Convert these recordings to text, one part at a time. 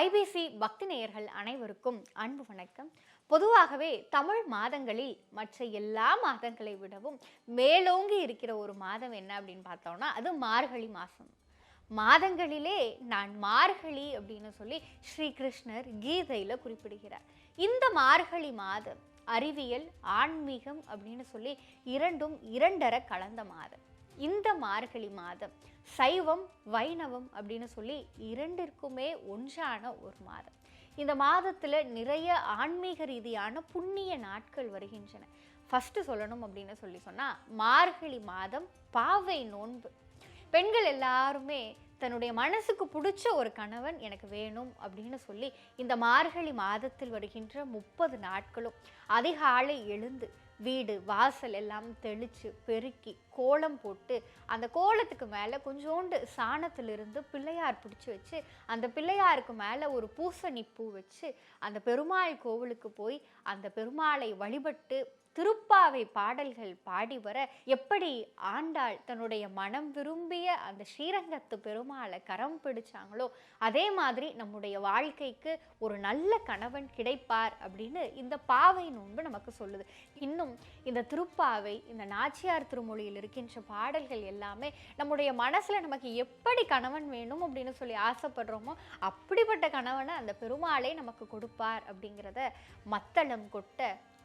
IBC பக்தி நேயர்கள் அனைவருக்கும் அன்பு வணக்கம். பொதுவாகவே தமிழ் மாதங்களில் மற்ற எல்லா மாதங்களை விடவும் மேலோங்கி இருக்கிற ஒரு மாதம் என்ன அப்படின்னு பார்த்தோம்னா அது மார்கழி மாதம் மாதங்களிலே நான் மார்கழி அப்படின்னு சொல்லி ஸ்ரீகிருஷ்ணர் கீதையில் குறிப்பிடுகிறார். இந்த மார்கழி மாதம் அறிவியல் ஆன்மீகம் அப்படின்னு சொல்லி இரண்டும் இரண்டர கலந்த மாதம். இந்த மார்கழி மாதம் சைவம் வைணவம் அப்படின்னு சொல்லி இரண்டிற்குமே ஒன்றான ஒரு மாதம். இந்த மாதத்தில் நிறைய ஆன்மீக ரீதியான புண்ணிய நாட்கள் வருகின்றன. ஃபஸ்ட்டு சொல்லணும் அப்படின்னு சொல்லி சொன்னால் மார்கழி மாதம் பாவை நோன்பு. பெண்கள் எல்லாருமே தன்னுடைய மனசுக்கு பிடிச்ச ஒரு கணவன் எனக்கு வேணும் அப்படின்னு சொல்லி இந்த மார்கழி மாதத்தில் வருகின்ற முப்பது நாட்களும் அதிகாலை எழுந்து வீடு வாசல் எல்லாம் தெளித்து பெருக்கி கோலம் போட்டு அந்த கோலத்துக்கு மேலே கொஞ்சோண்டு சாணத்திலிருந்து பிள்ளையார் பிடிச்சி வச்சு அந்த பிள்ளையாருக்கு மேலே ஒரு பூசணி பூ வச்சு அந்த பெருமாள் கோவிலுக்கு போய் அந்த பெருமாளை வழிபட்டு திருப்பாவை பாடல்கள் பாடி வர எப்படி ஆண்டாள் தன்னுடைய மனம் விரும்பிய அந்த ஸ்ரீரங்கத்து பெருமாளை கரம் பிடிச்சாங்களோ அதே மாதிரி நம்முடைய வாழ்க்கைக்கு ஒரு நல்ல கணவன் கிடைப்பார் அப்படின்னு இந்த பாவை நோன்பு நமக்கு சொல்லுது. இன்னும் இந்த திருப்பாவை இந்த நாச்சியார் திருமொழியில் இருக்கின்ற பாடல்கள் எல்லாமே நம்முடைய மனசில் நமக்கு எப்படி கணவன் வேணும் அப்படின்னு சொல்லி ஆசைப்படுறோமோ அப்படிப்பட்ட கணவனை அந்த பெருமாளே நமக்கு கொடுப்பார் அப்படிங்கிறத மத்தளம் கொட்ட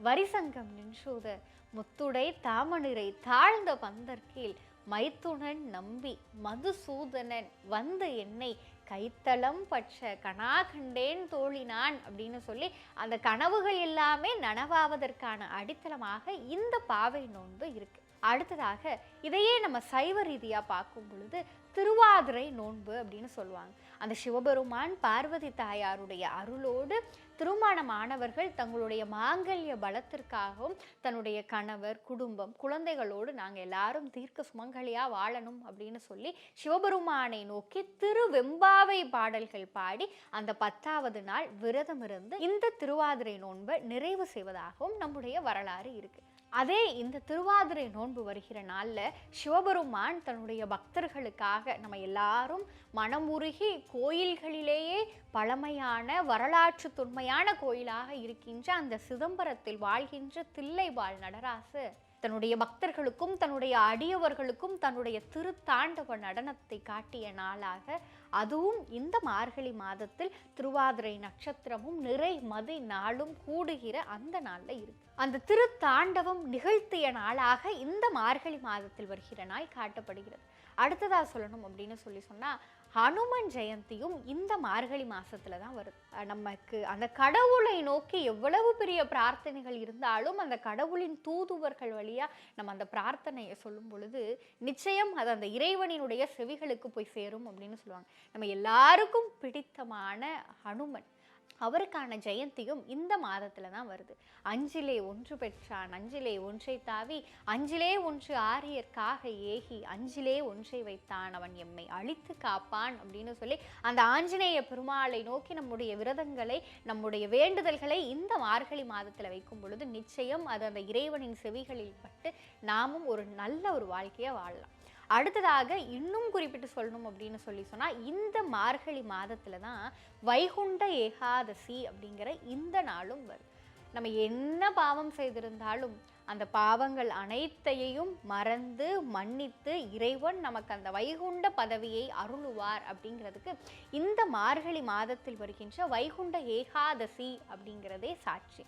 வரிசங்கம் நின்றூத. முத்துடை தாமனிரை தாழ்ந்த பந்தற்கீழ் மைத்துனன் நம்பி மதுசூதனன் வந்து என்னை கைத்தளம் பற்ற கனா கண்டேன் தோழினான் அப்படின்னு சொல்லி அந்த கனவுகள் எல்லாமே நனவாவதற்கான அடித்தளமாக இந்த பாவை நோன்பு இருக்கு. அடுத்ததாக இதையே நம்ம சைவ ரீதியாக பார்க்கும் பொழுது திருவாதிரை நோன்பு அப்படின்னு சொல்லுவாங்க. அந்த சிவபெருமான் பார்வதி தாயாருடைய அருளோடு திருமணமானவர்கள் தங்களுடைய மாங்கல்ய பலத்திற்காகவும் தன்னுடைய கணவர் குடும்பம் குழந்தைகளோடு நாங்கள் எல்லாரும் தீர்க்க சுமங்கலியாக வாழணும் அப்படின்னு சொல்லி சிவபெருமானை நோக்கி திருவெம்பாவை பாடல்கள் பாடி அந்த பத்தாவது நாள் விரதம் இருந்து இந்த திருவாதிரை நோன்பை நிறைவு செய்வதாகவும் நம்முடைய வரலாறு இருக்குது அதே இந்த திருவாதிரை நோன்பு வருகிற நாளில் சிவபெருமான் தன்னுடைய பக்தர்களுக்காக நம்ம எல்லாரும் மனமுருகி கோயில்களிலேயே பழமையான வரலாற்று தொன்மையான கோயிலாக இருக்கின்ற அந்த சிதம்பரத்தில் வாழ்கின்ற தில்லைவாழ் நடராசு தன்னுடைய பக்தர்களுக்கும் தன்னுடைய அடியவர்களுக்கும் தன்னுடைய திருத்தாண்டவ நடனத்தை காட்டிய நாளாக அதுவும் இந்த மார்கழி மாதத்தில் திருவாதிரை நட்சத்திரமும் நிறை மதி நாளும் கூடுகிற அந்த நாளில் இருக்கு. அந்த திருத்தாண்டவம் நிகழ்த்திய நாளாக இந்த மார்கழி மாதத்தில் வருகிற நாள் காட்டப்படுகிறது. அடுத்ததாக சொல்லணும் அப்படின்னு சொல்லி சொன்னால் ஹனுமன் ஜெயந்தியும் இந்த மார்கழி மாதத்தில் தான் வருது நமக்கு அந்த கடவுளை நோக்கி எவ்வளவு பெரிய பிரார்த்தனைகள் இருந்தாலும் அந்த கடவுளின் தூதுவர்கள் வழியாக நம்ம அந்த பிரார்த்தனையை சொல்லும் பொழுது நிச்சயம் அது அந்த இறைவனினுடைய செவிகளுக்கு போய் சேரும் அப்படின்னு சொல்லுவாங்க. நம்ம எல்லாருக்கும் பிடித்தமான ஹனுமன் அவருக்கான ஜெயந்தியும் இந்த மாதத்தில் தான் வருது. அஞ்சிலே ஒன்று பெற்றான் அஞ்சிலே ஒன்றை தாவி அஞ்சிலே ஒன்று ஆரியர்க்காக ஏகி அஞ்சிலே ஒன்றை வைத்தான் அவன் எம்மை அழித்து காப்பான் அப்படின்னு சொல்லி அந்த ஆஞ்சநேய பெருமாளை நோக்கி நம்முடைய விரதங்களை நம்முடைய வேண்டுதல்களை இந்த மார்கழி மாதத்தில் வைக்கும் பொழுது நிச்சயம் அது அந்த இறைவனின் செவிகளில் பட்டு நாமும் ஒரு நல்ல ஒரு வாழ்க்கையை வாழலாம். அடுத்ததாக இன்னும் குறிப்பிட்டு சொல்லணும் அப்படின்னு சொல்லி சொன்னால் இந்த மார்கழி மாதத்தில் தான் வைகுண்ட ஏகாதசி அப்படிங்கிற இந்த நாளும் வரும். நம்ம என்ன பாவம் செய்திருந்தாலும் அந்த பாவங்கள் அனைத்தையும் மறந்து மன்னித்து இறைவன் நமக்கு அந்த வைகுண்ட பதவியை அருளுவார் அப்படிங்கிறதுக்கு இந்த மார்கழி மாதத்தில் வருகின்ற வைகுண்ட ஏகாதசி அப்படிங்கிறதே சாட்சி.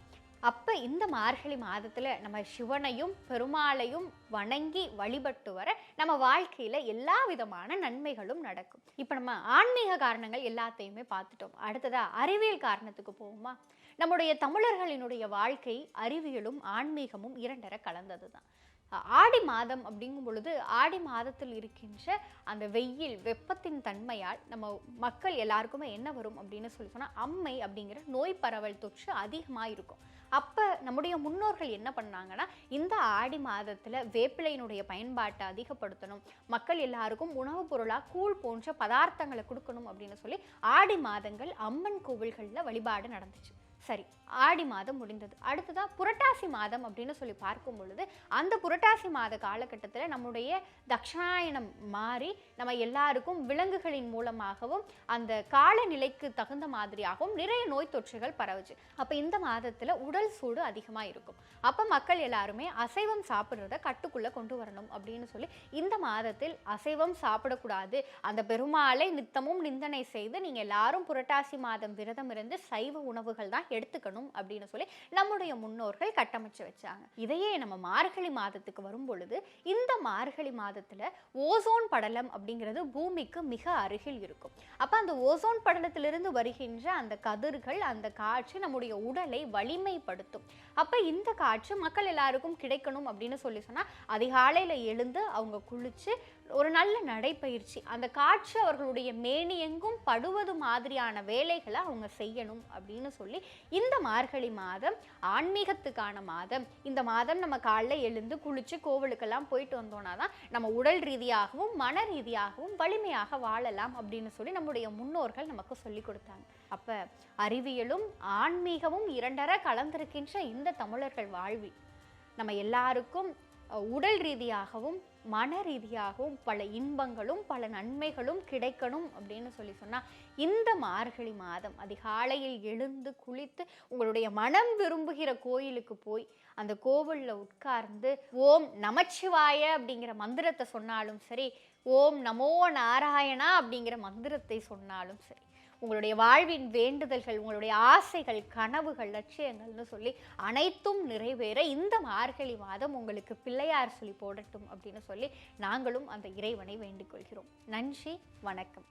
அப்போ இந்த மார்கழி மாதத்தில் நம்ம சிவனையும் பெருமாளையும் வணங்கி வழிபட்டு வர நம்ம வாழ்க்கையில் எல்லா விதமான நன்மைகளும் நடக்கும். இப்போ நம்ம ஆன்மீக காரணங்கள் எல்லாத்தையுமே பார்த்துட்டோம். அடுத்ததாக அறிவியல் காரணத்துக்கு போவோமா? நம்முடைய தமிழர்களினுடைய வாழ்க்கை அறிவியலும் ஆன்மீகமும் இரண்டரை கலந்தது தான் ஆடி மாதம் அப்படிங்கும் பொழுது ஆடி மாதத்தில் இருக்கின்ற அந்த வெயில் வெப்பத்தின் தன்மையால் நம்ம மக்கள் எல்லாருக்குமே என்ன வரும் அப்படின்னு சொல்லி சொன்னால் அம்மை அப்படிங்கிற நோய் பரவல் தொற்று அதிகமாக இருக்கும். அப்போ நம்முடைய முன்னோர்கள் என்ன பண்ணாங்கன்னா இந்த ஆடி மாதத்தில் வேப்பிலையினுடைய பயன்பாட்டை அதிகப்படுத்தணும். மக்கள் எல்லாருக்கும் உணவுப் பொருளாக கூழ் போன்ற பதார்த்தங்களை கொடுக்கணும் அப்படின்னு சொல்லி ஆடி மாதங்கள் அம்மன் கோவில்களில் வழிபாடு நடந்துச்சு. சரி ஆடி மாதம் முடிந்தது. அடுத்ததாக புரட்டாசி மாதம் அப்படின்னு சொல்லி பார்க்கும் பொழுது அந்த புரட்டாசி மாத காலகட்டத்தில் நம்முடைய தக்ஷாயணம் மாறி நம்ம எல்லாருக்கும் விலங்குகளின் மூலமாகவும் அந்த காலநிலைக்கு தகுந்த மாதிரியாகவும் நிறைய நோய் தொற்றுகள் பரவுச்சு. அப்போ இந்த மாதத்தில் உடல் சூடு அதிகமாக இருக்கும். அப்போ மக்கள் எல்லாருமே அசைவம் சாப்பிட்றத கட்டுக்குள்ளே கொண்டு வரணும் அப்படின்னு சொல்லி இந்த மாதத்தில் அசைவம் சாப்பிடக்கூடாது. அந்த பெருமாளை நித்தமும் நிந்தனை செய்து நீங்கள் எல்லாரும் புரட்டாசி மாதம் விரதம் இருந்து சைவ உணவுகள் தான் எடுத்துக்கணும் அப்படின்னு சொல்லி நம்முடைய முன்னோர்கள் கட்டமைச்சு வச்சாங்க. இதையே நம்ம மார்கழி மாதத்துக்கு வரும் பொழுது இந்த மார்கழி மாதத்துல ஓசோன் படலம் அப்படிங்கிறது பூமிக்கு மிக அருகில் இருக்கும். அப்ப அந்த ஓசோன் படலத்திலிருந்து வருகின்ற அந்த கதிர்கள் அந்த காற்று நம்முடைய உடலை வலிமைப்படுத்தும். அப்ப இந்த காற்று மக்கள் எல்லாருக்கும் கிடைக்கணும் அப்படின்னு சொல்லி சொன்னா அதிகாலையில எழுந்து அவங்க குளிச்சு ஒரு நல்ல நடைப்பயிற்சி. அந்த காற்று அவர்களுடைய மேனி எங்கும் படுவது மாதிரியான வேலைகளை அவங்க செய்யணும் அப்படின்னு சொல்லி இந்த மார்கழி மாதம் ஆன்மீகத்துக்கான மாதம். இந்த மாதம் நம்ம காலைல எழுந்து குளித்து கோவிலுக்கெல்லாம் போயிட்டு வந்தோம்னா தான் நம்ம உடல் ரீதியாகவும் மன ரீதியாகவும் வலிமையாக வாழலாம் அப்படின்னு சொல்லி நம்முடைய முன்னோர்கள் நமக்கு சொல்லி கொடுத்தாங்க. அப்போ அறிவியலும் ஆன்மீகமும் இரண்டர கலந்திருக்கின்ற இந்த தமிழர்கள் வாழ்வில் நம்ம எல்லாருக்கும் உடல் ரீதியாகவும் மன ரீதியாகவும் பல இன்பங்களும் பல நன்மைகளும் கிடைக்கணும் அப்படின்னு சொல்லி சொன்னால் இந்த மார்கழி மாதம் அதிகாலையில் எழுந்து குளித்து உங்களுடைய மனம் விரும்புகிற கோயிலுக்கு போய் அந்த கோவிலில் உட்கார்ந்து ஓம் நமச்சிவாய அப்படிங்கிற மந்திரத்தை சொன்னாலும் சரி ஓம் நமோ நாராயணா அப்படிங்கிற மந்திரத்தை சொன்னாலும் சரி உங்களுடைய வாழ்வின் வேண்டுதல்கள் உங்களுடைய ஆசைகள் கனவுகள் லட்சியங்கள்னு சொல்லி அனைத்தும் நிறைவேற இந்த மார்கழி மாதம் உங்களுக்கு பிள்ளையார் சொல்லி போடட்டும் அப்படின்னு சொல்லி நாங்களும் அந்த இறைவனை வேண்டிக் கொள்கிறோம் நன்றி வணக்கம்.